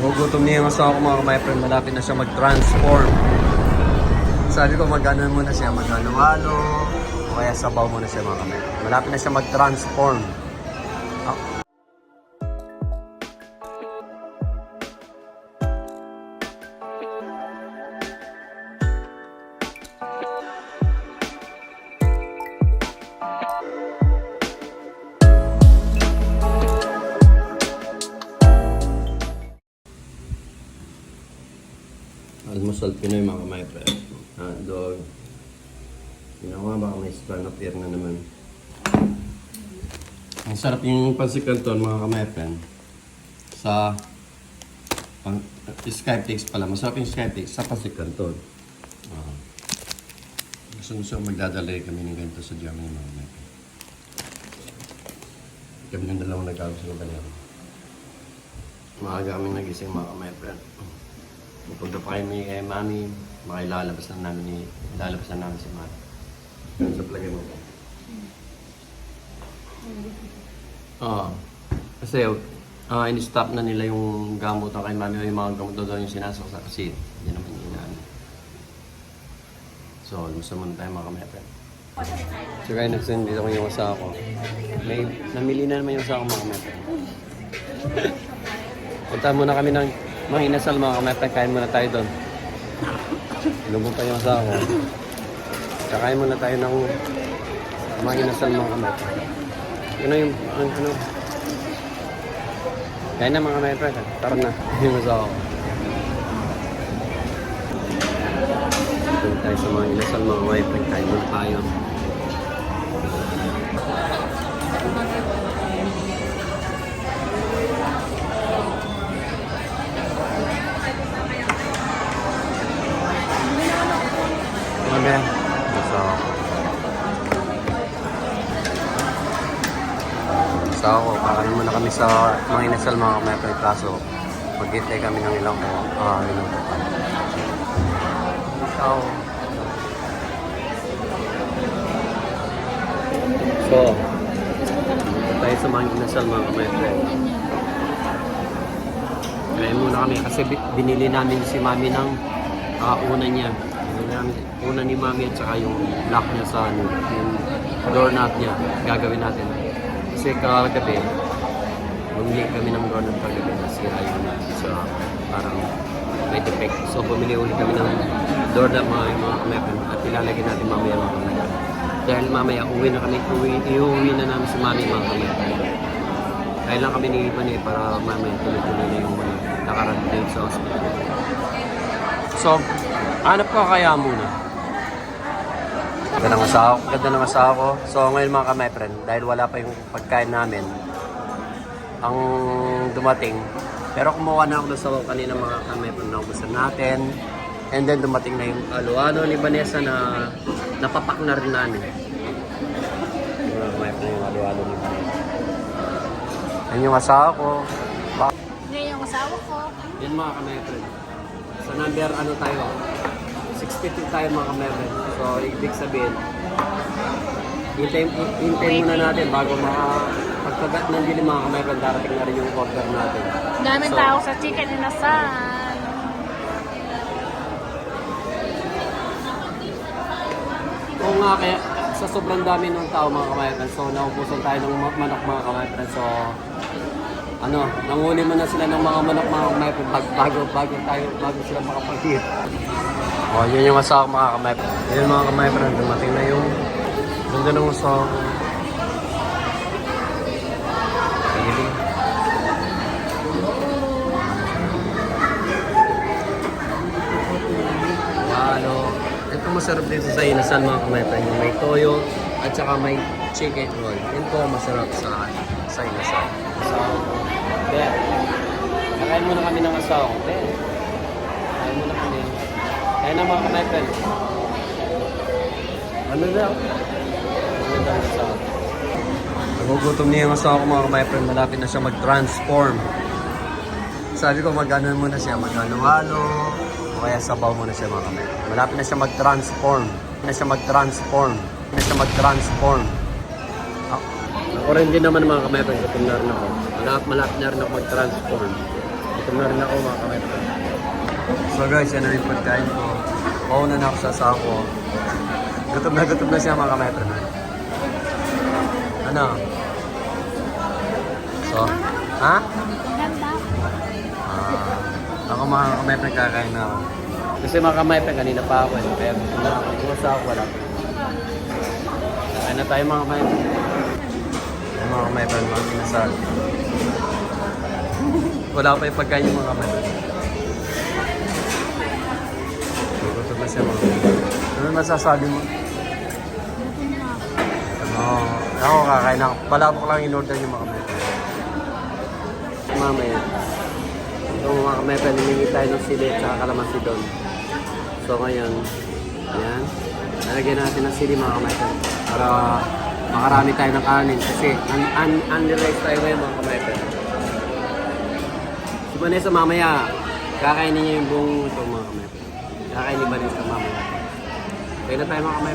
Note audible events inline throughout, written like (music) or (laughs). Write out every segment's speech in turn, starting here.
Nagugutom niya yung asawa ko mga my friend. Malapit na siya mag-transform. Sabi ko magano muna siya, maghalo-halo. O kaya sabaw muna siya mga kamay. Malapit na siya mag-transform. Almusal Pinoy mga kamay friend. Hotdog. Ginawa baka may ear na naman. Ang sarap yung pansik canton mga kamay friend. Sa pang, Skype Takes pala. Masarap yung Skype sa pansik canton. Uh, gusto gusto magdadalay kami ng ganito sa Germany mga kamay friend. Kami yung dalawang nagkakagusto ng kanila. Maaga kami nagising mga kamay friend. Pupunta pa kami kay mami, makilalabas na namin ni, lalabas na namin si mami. Ganun sa plagay mo. Oo. kasi ah in-stop na nila yung gamot na kay mami o yung mga gamot daw yung sinasaksa kasi hindi naman yung inaan. So, gusto muna tayo mga kamepe. So kaya nagsend dito ko yung asawa ko. May namili na naman yung asawa ko mga kamepe. Punta muna kami ng mga inasal mga kamepe. Kain muna tayo doon. Lubog pa yung asawa ko. Kakain muna tayo ng mga inasal mga kamepe. Ano yung, ano, ano? Kain na mga kamepe. Tara na. Yung asawa ko. Doon tayo sa mga inasal mga wife. Kain muna tayo. Ako, kakain muna kami sa mga inasal mga kamepe. Kaso, maghintay kami ng ilang uh, minuto pa. So, so, tayo sa mga inasal mga kamepe. Kaya muna kami kasi bi- binili namin si mami ng ah, una niya. Una ni mami at saka yung lock niya sa ano, yung doorknob niya. Gagawin natin. Kasi kagabi, bumili kami ng doorknob kagabi na sira yun na. So, parang may defect. So, bumili ulit kami ng doorknob mga mga kamepen at ilalagay natin mamaya mga kamepen. Dahil mamaya uwi na kami, uwi, iuwi na namin si mami mga kamepen. Kaya lang kami ni Ivan para mamaya tuloy-tuloy na yung mga nakarating sa hospital. So, hanap ko kaya muna. Ganda ng asawa, ganda ng asawa ko. So, ngayon mga kamay friend, dahil wala pa yung pagkain namin, ang dumating. Pero kumuha na ako doon sa kanina mga kamay friend na ubusan natin. And then dumating na yung alo-ano ni Vanessa na napapak na rin namin. Yung mga friend, yung alo-ano ni Vanessa. Yan yung asawa ko. Ngayon yung asawa ko. Yan mga kametren. Sa number ano tayo? 62 tayo mga kametren. So, ibig sabihin, hintay, hintay muna natin bago maka pagkagat ng dilim mga kametren, darating na rin yung order natin. Daming So- tao sa chicken inasan. Oo nga, kaya sa sobrang dami ng tao mga kametren, so naubusan tayo ng ma- manok mga kametren. So, ano, nanguli mo na sila ng mga manok mga bag- bago, bago tayo, bago sila makapag-hit. Oh, yun yung asawa ko, mga kamay. Yun mga kamay friend, dumating na yung ganda ng asawa ko. Sige. Lalo. Ito masarap dito sa inasal mga kamay. Yung may toyo at saka may chicken roll. Yun masarap sa sa inasal. Asawa ko. Kaya, kakain muna kami ng asawa ko. Kami. Kaya na mga friend. Ano daw ang asawa ko? Nagugutom niya yung asawa ko mga friend. Malapit na siya mag-transform. Sabi ko mag-ano muna siya, mag-halo-halo. O kaya sabaw muna siya mga kamay. Malapit na siya mag-transform. Malapit na siya mag-transform. Malapit na siya mag-transform. Ako rin din naman mga friend, gutom na rin ako. Malapit, malapit na rin ako mag-transform. Gutom na rin ako mga kamay. So guys, yan na rin pagkain ko. Mauna na ako sa sako. Gutom na gutom na siya mga kamay. Ano? So, ha? Ah, ako mga kamay kakain na ako. Kasi mga kamay kanina pa ako eh. Kaya wala ako. Kung sa ako wala. Kain na tayo mga kamay. Ay, mga kamay mga kinasal. Wala pa yung pagkain yung mga kamay. Gutom na siya mga. Ano masasabi mo? Ano, ako kakain ako. Palabok lang in-order yung mga kamay. Mamaya. Itong mga kamay, namingi tayo ng sili at saka kalamansi doon. So ngayon, yan. Lalagyan natin ng sili mga kamay para makarami tayo ng kanin kasi un un unrealized tayo ngayon mga kamay Si Vanessa mamaya, kakainin niya yung buong ito mga kamay Kakainin ni Vanessa mamaya. Kaya na tayo mga kamay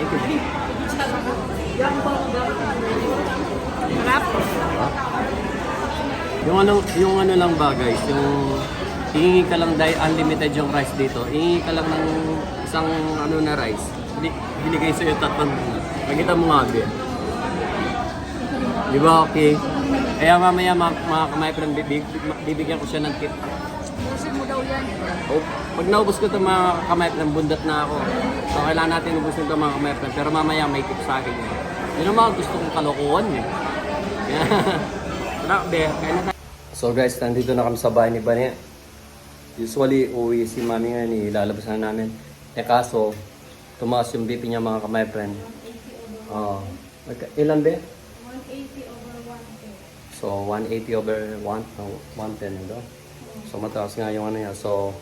Thank you. Sarap. Yung ano, yung ano lang ba guys, yung hihingi ka lang dahil unlimited yung rice dito. Hihingi ka lang ng isang ano na rice. Hindi binigay sa'yo tatlong Nakita mo nga, Be. Di ba okay? Kaya mamaya mga, mga kamay ko bibig, bibigyan ko siya ng tip. Yan. Oh, pag naubos ko ito mga kamay ng bundat na ako. So kailangan natin ubusin ito mga kamay Pero mamaya may tip sa akin. Yun. Yun ang mga gusto kong kalokohan eh. (laughs) So guys, nandito na kami sa bahay ni Bane. Usually, uwi si mami ngayon, ilalabas na namin. Eh kaso, tumaas yung BP niya mga kamay friend. Oh, ilan be? 180 over 110. So, 180 over 1, no, 110 ito. So, mataas nga yung ano niya. So,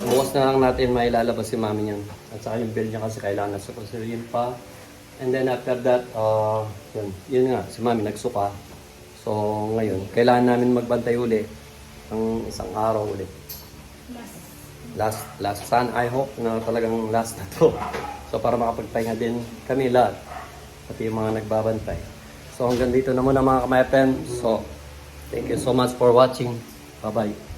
bukas na lang natin mailalabas si mami niyan. At saka yung bill niya kasi kailangan na sukusirin pa. And then after that, uh, yun, yun nga, si mami nagsuka. So, ngayon, kailangan namin magbantay uli ng isang araw ulit. Last, last sun, I hope na talagang last na to. So, para makapagpahinga din kami lahat. Pati yung mga nagbabantay. So, hanggang dito na muna mga kamayapen. So, thank you so much for watching. 拜拜。